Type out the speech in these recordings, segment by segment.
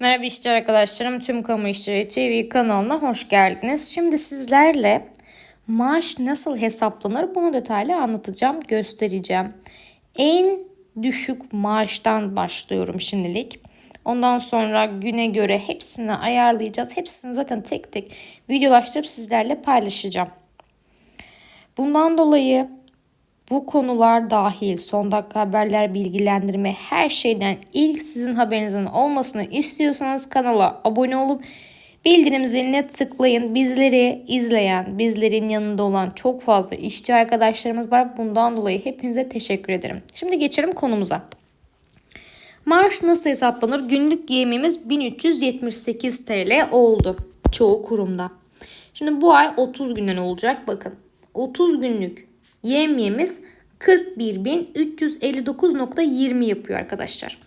Merhaba işçi arkadaşlarım. Tüm Kamu İşçileri TV kanalına hoş geldiniz. Şimdi sizlerle maaş nasıl hesaplanır bunu detaylı anlatacağım, göstereceğim. En düşük maaştan başlıyorum şimdilik. Ondan sonra güne göre hepsini ayarlayacağız. Hepsini zaten tek tek videolaştırıp sizlerle paylaşacağım. Bundan dolayı bu konular dahil son dakika haberler, bilgilendirme her şeyden ilk sizin haberinizin olmasını istiyorsanız kanala abone olup bildirim ziline tıklayın. Bizleri izleyen, bizlerin yanında olan çok fazla işçi arkadaşlarımız var. Bundan dolayı hepinize teşekkür ederim. Şimdi geçelim konumuza. Maaş nasıl hesaplanır? Günlük yemeğimiz 1378 TL oldu çoğu kurumda. Şimdi bu ay 30 günden olacak. Bakın 30 günlük Yemyemiz 41.359.20 yapıyor arkadaşlar.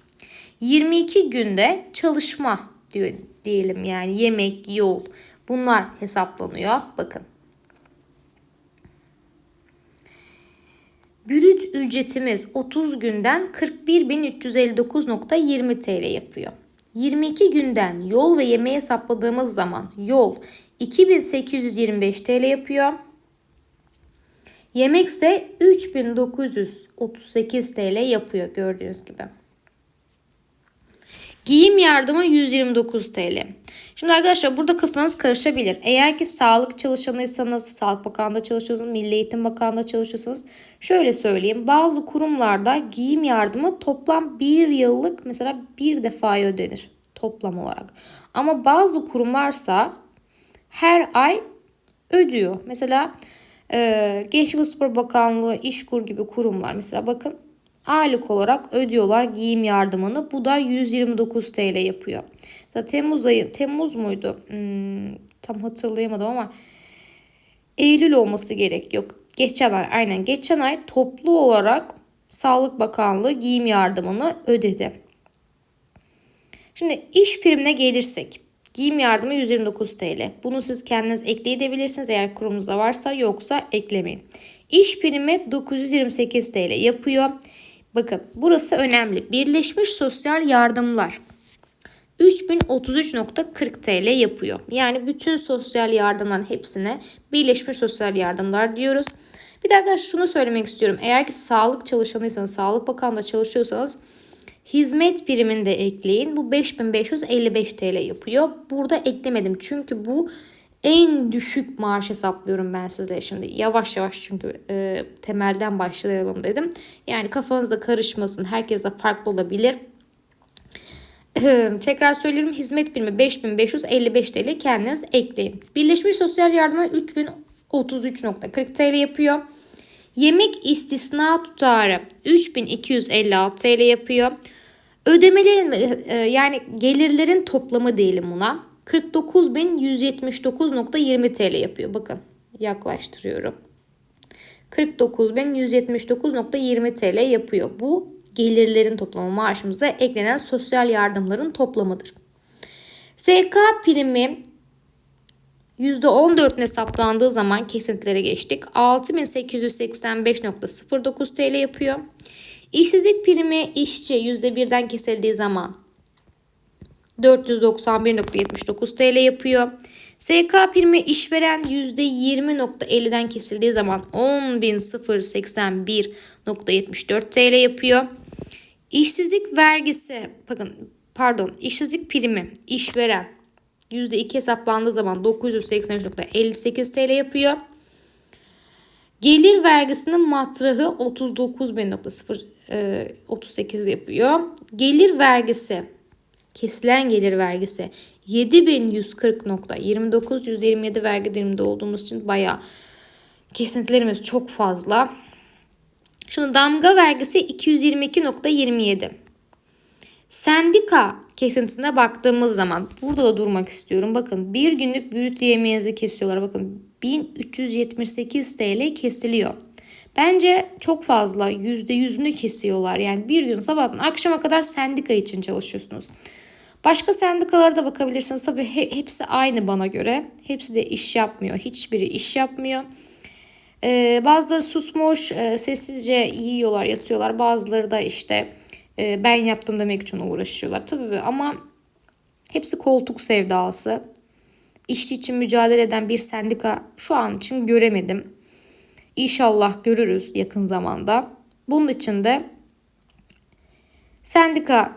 22 günde çalışma diyor diyelim yani yemek, yol bunlar hesaplanıyor. Bakın. Brüt ücretimiz 30 günden 41.359.20 TL yapıyor. 22 günden yol ve yemeği hesapladığımız zaman yol 2825 TL yapıyor. Yemek ise 3938 TL yapıyor gördüğünüz gibi. Giyim yardımı 129 TL. Şimdi arkadaşlar burada kafanız karışabilir. Eğer ki sağlık çalışanıysanız, Sağlık Bakanlığı'nda çalışıyorsanız, Milli Eğitim Bakanlığı'nda çalışıyorsanız şöyle söyleyeyim. Bazı kurumlarda giyim yardımı toplam bir yıllık mesela bir defaya ödenir toplam olarak. Ama bazı kurumlarsa her ay ödüyor. Mesela ee, Gençlik ve Spor Bakanlığı, İşkur gibi kurumlar mesela bakın aylık olarak ödüyorlar giyim yardımını. Bu da 129 TL yapıyor. Da Temmuz ayı Temmuz muydu? Hmm, tam hatırlayamadım ama Eylül olması gerek yok. Geçen ay aynen geçen ay toplu olarak Sağlık Bakanlığı giyim yardımını ödedi. Şimdi iş primine gelirsek Giyim yardımı 129 TL. Bunu siz kendiniz ekleyebilirsiniz eğer kurumunuzda varsa yoksa eklemeyin. İş primi 928 TL yapıyor. Bakın burası önemli. Birleşmiş Sosyal Yardımlar 3033.40 TL yapıyor. Yani bütün sosyal yardımların hepsine Birleşmiş Sosyal Yardımlar diyoruz. Bir de arkadaşlar şunu söylemek istiyorum. Eğer ki sağlık çalışanıysanız, Sağlık Bakanlığı'nda çalışıyorsanız Hizmet primini de ekleyin. Bu 5555 TL yapıyor. Burada eklemedim çünkü bu en düşük maaş hesaplıyorum ben sizlere şimdi. Yavaş yavaş çünkü e, temelden başlayalım dedim. Yani kafanızda karışmasın. Herkese farklı olabilir. Tekrar söylüyorum hizmet primi 5555 TL kendiniz ekleyin. Birleşmiş Sosyal Yardım'a 3033.40 TL yapıyor. Yemek istisna tutarı 3256 TL yapıyor. Ödemelerin e, yani gelirlerin toplamı diyelim buna. 49.179.20 TL yapıyor. Bakın yaklaştırıyorum. 49.179.20 TL yapıyor. Bu gelirlerin toplamı maaşımıza eklenen sosyal yardımların toplamıdır. SK primi %14'üne hesaplandığı zaman kesintilere geçtik. 6885.09 TL yapıyor. İşsizlik primi işçi %1'den kesildiği zaman 491.79 TL yapıyor. SK primi işveren %20.50'den kesildiği zaman 10.081.74 TL yapıyor. İşsizlik vergisi bakın pardon işsizlik primi işveren %2 hesaplandığı zaman 983.58 TL yapıyor. Gelir vergisinin matrahı 39.038 e, yapıyor. Gelir vergisi kesilen gelir vergisi 7140.29 127 vergi diliminde olduğumuz için bayağı kesintilerimiz çok fazla. Şimdi damga vergisi 222.27. Sendika kesintisine baktığımız zaman burada da durmak istiyorum. Bakın bir günlük brüt yemeğinizi kesiyorlar. Bakın 1378 TL kesiliyor. Bence çok fazla %100'ünü kesiyorlar. Yani bir gün sabahtan akşama kadar sendika için çalışıyorsunuz. Başka sendikalara da bakabilirsiniz. Tabii hepsi aynı bana göre. Hepsi de iş yapmıyor. Hiçbiri iş yapmıyor. Ee, bazıları susmuş, e, sessizce yiyorlar, yatıyorlar. Bazıları da işte e, ben yaptım demek için uğraşıyorlar. Tabii ama Hepsi koltuk sevdası. İşçi için mücadele eden bir sendika şu an için göremedim. İnşallah görürüz yakın zamanda. Bunun için de sendika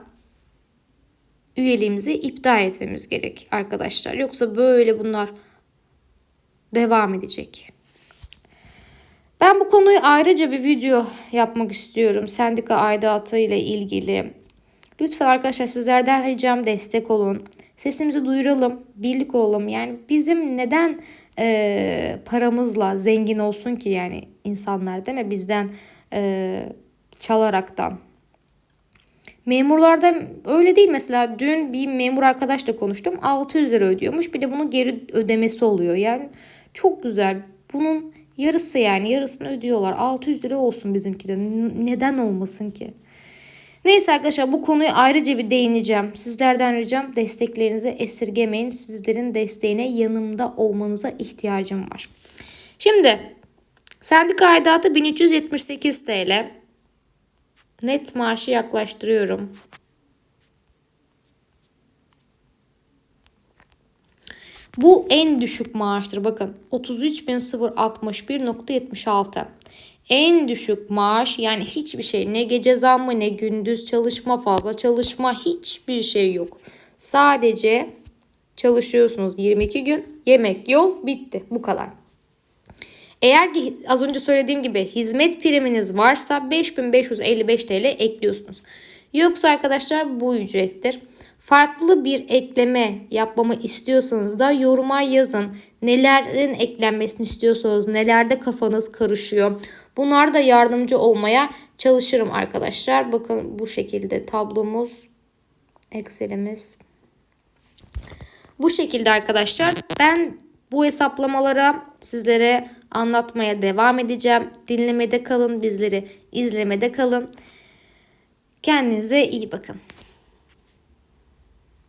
üyeliğimizi iptal etmemiz gerek arkadaşlar. Yoksa böyle bunlar devam edecek. Ben bu konuyu ayrıca bir video yapmak istiyorum. Sendika aidatı ile ilgili. Lütfen arkadaşlar sizlerden ricam destek olun. Sesimizi duyuralım, birlik olalım. Yani bizim neden e, paramızla zengin olsun ki yani insanlar değil mi? Bizden e, çalaraktan. Memurlarda öyle değil. Mesela dün bir memur arkadaşla konuştum. 600 lira ödüyormuş. Bir de bunun geri ödemesi oluyor. Yani çok güzel. Bunun yarısı yani yarısını ödüyorlar. 600 lira olsun bizimki de neden olmasın ki Neyse arkadaşlar bu konuyu ayrıca bir değineceğim. Sizlerden ricam desteklerinizi esirgemeyin. Sizlerin desteğine yanımda olmanıza ihtiyacım var. Şimdi sendika aidatı 1378 TL. Net maaşı yaklaştırıyorum. Bu en düşük maaştır. Bakın 33.061.76. En düşük maaş yani hiçbir şey ne gece zammı ne gündüz çalışma fazla çalışma hiçbir şey yok. Sadece çalışıyorsunuz 22 gün yemek yol bitti bu kadar. Eğer ki az önce söylediğim gibi hizmet priminiz varsa 5555 TL ekliyorsunuz. Yoksa arkadaşlar bu ücrettir. Farklı bir ekleme yapmamı istiyorsanız da yoruma yazın. Nelerin eklenmesini istiyorsanız, nelerde kafanız karışıyor. Bunlar da yardımcı olmaya çalışırım arkadaşlar. Bakın bu şekilde tablomuz, Excel'imiz. Bu şekilde arkadaşlar. Ben bu hesaplamalara sizlere anlatmaya devam edeceğim. Dinlemede kalın, bizleri izlemede kalın. Kendinize iyi bakın.